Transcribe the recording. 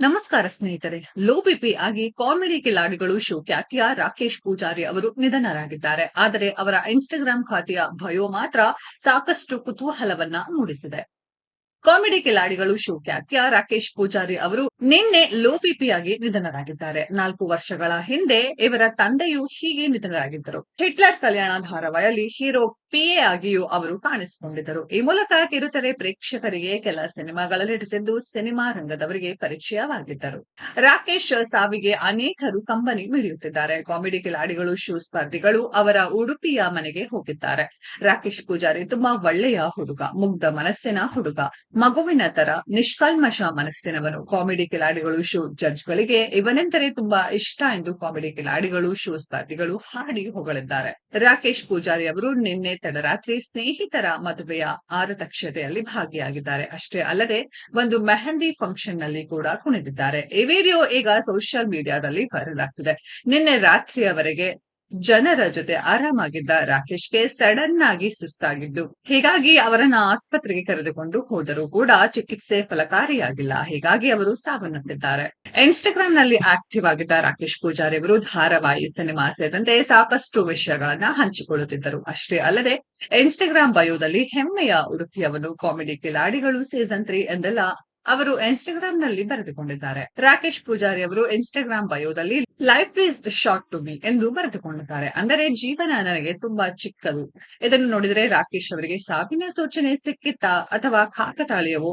ನಮಸ್ಕಾರ ಸ್ನೇಹಿತರೆ. Low BP ಆಗಿ ಕಾಮಿಡಿ ಕಿಲಾಡಿಗಳು ಶೋ ಖ್ಯಾತಿಯ ರಾಕೇಶ್ ಪೂಜಾರಿ ಅವರು ನಿಧನರಾಗಿದ್ದಾರೆ. ಆದರೆ ಅವರ ಇನ್ಸ್ಟಾಗ್ರಾಂ ಖಾತೆಯ ಭಯೋ ಮಾತ್ರ ಸಾಕಷ್ಟು ಕುತೂಹಲವನ್ನ ಮೂಡಿಸಿದೆ. ಕಾಮಿಡಿ ಕಿಲಾಡಿಗಳು ಶೋ ಖ್ಯಾತಿಯ ರಾಕೇಶ್ ಪೂಜಾರಿ ಅವರು ನಿನ್ನೆ ಲೋ ಬಿಪಿಯಾಗಿ ನಿಧನರಾಗಿದ್ದಾರೆ. ನಾಲ್ಕು ವರ್ಷಗಳ ಹಿಂದೆ ಇವರ ತಂದೆಯು ಹೀಗೆ ನಿಧನರಾಗಿದ್ದರು. ಹಿಟ್ಲರ್ ಕಲ್ಯಾಣ ಧಾರಾವಾಹಿಯಲ್ಲಿ ಹೀರೋ ಪಿಎ ಆಗಿಯೂ ಅವರು ಕಾಣಿಸಿಕೊಂಡಿದ್ದರು. ಈ ಮೂಲಕ ಕಿರುತೆರೆ ಪ್ರೇಕ್ಷಕರಿಗೆ ಕೆಲ ಸಿನಿಮಾಗಳಲ್ಲಿ ನಟಿಸಿದ್ದು ಸಿನಿಮಾ ರಂಗದವರಿಗೆ ಪರಿಚಯವಾಗಿದ್ದರು. ರಾಕೇಶ್ ಸಾವಿಗೆ ಅನೇಕರು ಕಂಬನಿ ಮಿಡಿಯುತ್ತಿದ್ದಾರೆ. ಕಾಮಿಡಿ ಕಿಲಾಡಿಗಳು, ಶೂ ಸ್ಪರ್ಧಿಗಳು ಅವರ ಉಡುಪಿಯ ಮನೆಗೆ ಹೋಗಿದ್ದಾರೆ. ರಾಕೇಶ್ ಪೂಜಾರಿ ತುಂಬಾ ಒಳ್ಳೆಯ ಹುಡುಗ, ಮುಗ್ಧ ಮನಸ್ಸಿನ ಹುಡುಗ, ಮಗುವಿನ ತರ ನಿಷ್ಕಲ್ಮಶ ಮನಸ್ಸಿನವನು. ಕಾಮಿಡಿ ಕಿಲಾಡಿಗಳು, ಶೋ ಜಡ್ಜ್ಗಳಿಗೆ ಇವನೆಂದರೆ ತುಂಬಾ ಇಷ್ಟ ಎಂದು ಕಾಮಿಡಿ ಕಿಲಾಡಿಗಳು, ಶೂ ಸ್ಪರ್ಧಿಗಳು ಹಾಡಿ ಹೊಗಳಿದ್ದಾರೆ. ರಾಕೇಶ್ ಪೂಜಾರಿ ಅವರು ನಿನ್ನೆ ತಡರಾತ್ರಿ ಸ್ನೇಹಿತರ ಮದುವೆಯ ಆರತಕ್ಷತೆಯಲ್ಲಿ ಭಾಗಿಯಾಗಿದ್ದಾರೆ. ಅಷ್ಟೇ ಅಲ್ಲದೆ ಒಂದು ಮೆಹಂದಿ ಫಂಕ್ಷನ್ನಲ್ಲಿ ಕೂಡ ಕುಣಿದಿದ್ದಾರೆ. ಈ ವಿಡಿಯೋ ಈಗ ಸೋಷಿಯಲ್ ಮೀಡಿಯಾದಲ್ಲಿ ವೈರಲ್ ಆಗ್ತಿದೆ. ನಿನ್ನೆ ರಾತ್ರಿಯವರೆಗೆ ಜನರ ಜೊತೆ ಆರಾಮಾಗಿದ್ದ ರಾಕೇಶ್ಗೆ ಸಡನ್ ಆಗಿ ಸುಸ್ತಾಗಿದ್ದು, ಹೀಗಾಗಿ ಅವರನ್ನ ಆಸ್ಪತ್ರೆಗೆ ಕರೆದುಕೊಂಡು ಹೋದರೂ ಕೂಡ ಚಿಕಿತ್ಸೆ ಫಲಕಾರಿಯಾಗಿಲ್ಲ. ಹೀಗಾಗಿ ಅವರು ಸಾವನ್ನಪ್ಪಿದ್ದಾರೆ. ಇನ್ಸ್ಟಾಗ್ರಾಂ ನಲ್ಲಿ ಆಕ್ಟಿವ್ ಆಗಿದ್ದ ರಾಕೇಶ್ ಪೂಜಾರಿ ಅವರು ಧಾರಾವಾಹಿ ಸಿನಿಮಾ ಸೇರಿದಂತೆ ಸಾಕಷ್ಟು ವಿಷಯಗಳನ್ನ ಹಂಚಿಕೊಳ್ಳುತ್ತಿದ್ದರು. ಅಷ್ಟೇ ಅಲ್ಲದೆ ಇನ್ಸ್ಟಾಗ್ರಾಮ್ ಬಯೋದಲ್ಲಿ ಹೆಮ್ಮೆಯ ಉಡುಪಿಯವನು ಕಾಮಿಡಿ ಕಿಲಾಡಿಗಳು ಸೀಸನ್ ತ್ರೀ ಎಂದೆಲ್ಲ ಅವರು ಇನ್ಸ್ಟಾಗ್ರಾಮ್ನಲ್ಲಿ ಬರೆದುಕೊಂಡಿದ್ದಾರೆ. ರಾಕೇಶ್ ಪೂಜಾರಿ ಅವರು Instagram ಬಯೋದಲ್ಲಿ life is short to me ಎಂದು ಬರೆದುಕೊಂಡಿದ್ದಾರೆ. ಅಂದರೆ ಜೀವನ ನನಗೆ ತುಂಬಾ ಚಿಕ್ಕದು. ಇದನ್ನು ನೋಡಿದರೆ ರಾಕೇಶ್ ಅವರಿಗೆ ಸಾವಿನ ಸೂಚನೆ ಸಿಕ್ಕಿತ್ತಾ ಅಥವಾ ಕಾಕತಾಳೀಯವೋ